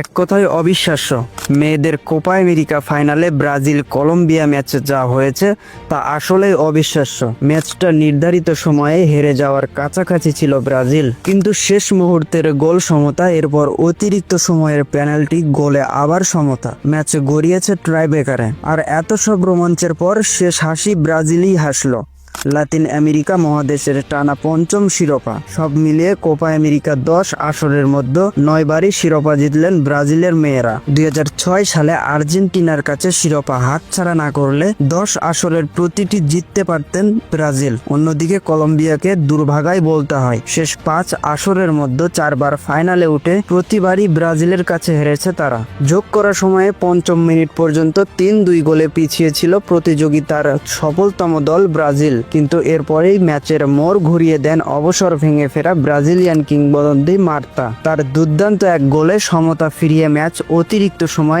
এক কথায় অবিশ্বাস্য। মেয়েদের কোপা আমেরিকা ফাইনালে ব্রাজিল কলম্বিয়া ম্যাচে যা হয়েছে তা আসলেই অবিশ্বাস্য। ম্যাচটা নির্ধারিত সময়ে হেরে যাওয়ার কাছাকাছি ছিল ব্রাজিল। কিন্তু শেষ মুহূর্তের গোল সমতা, এরপর অতিরিক্ত সময়ের পেনাল্টি, গোলে আবার সমতা। ম্যাচে গড়িয়েছে ট্রাইবেকারে। আর এত সব রোমাঞ্চের পর শেষ হাসি ব্রাজিলই হাসলো। লাতিন আমেরিকা মহাদেশের টানা পঞ্চম শিরোপা। সব মিলিয়ে কোপা আমেরিকা দশ আসরের মধ্যে নয়বারই শিরোপা জিতলেন ব্রাজিলের মেয়েরা। দুই হাজার ছয় সালে আর্জেন্টিনার কাছে শিরোপা হাতছাড়া না করলে দশ আসরের প্রতিটি জিততে পারতেন ব্রাজিল। অন্যদিকে কলম্বিয়াকে দুর্ভাগাই বলতে হয়। শেষ পাঁচ আসরের মধ্যে চারবার ফাইনালে উঠে প্রতিবারই ব্রাজিলের কাছে হেরেছে তারা। যোগ করার সময়ে পঞ্চম মিনিট পর্যন্ত তিন দুই গোলে পিছিয়ে ছিল প্রতিযোগিতার সফলতম দল ব্রাজিল। কিন্তু এরপরেই ম্যাচের মোড় ঘুরিয়ে দেন অবসর ভেঙে ফেরা ব্রাজিলিয়ান কিংবদন্তি মার্তা। তার দুর্দান্ত এক গোলে সমতা ফিরিয়ে ম্যাচ অতিরিক্ত সময়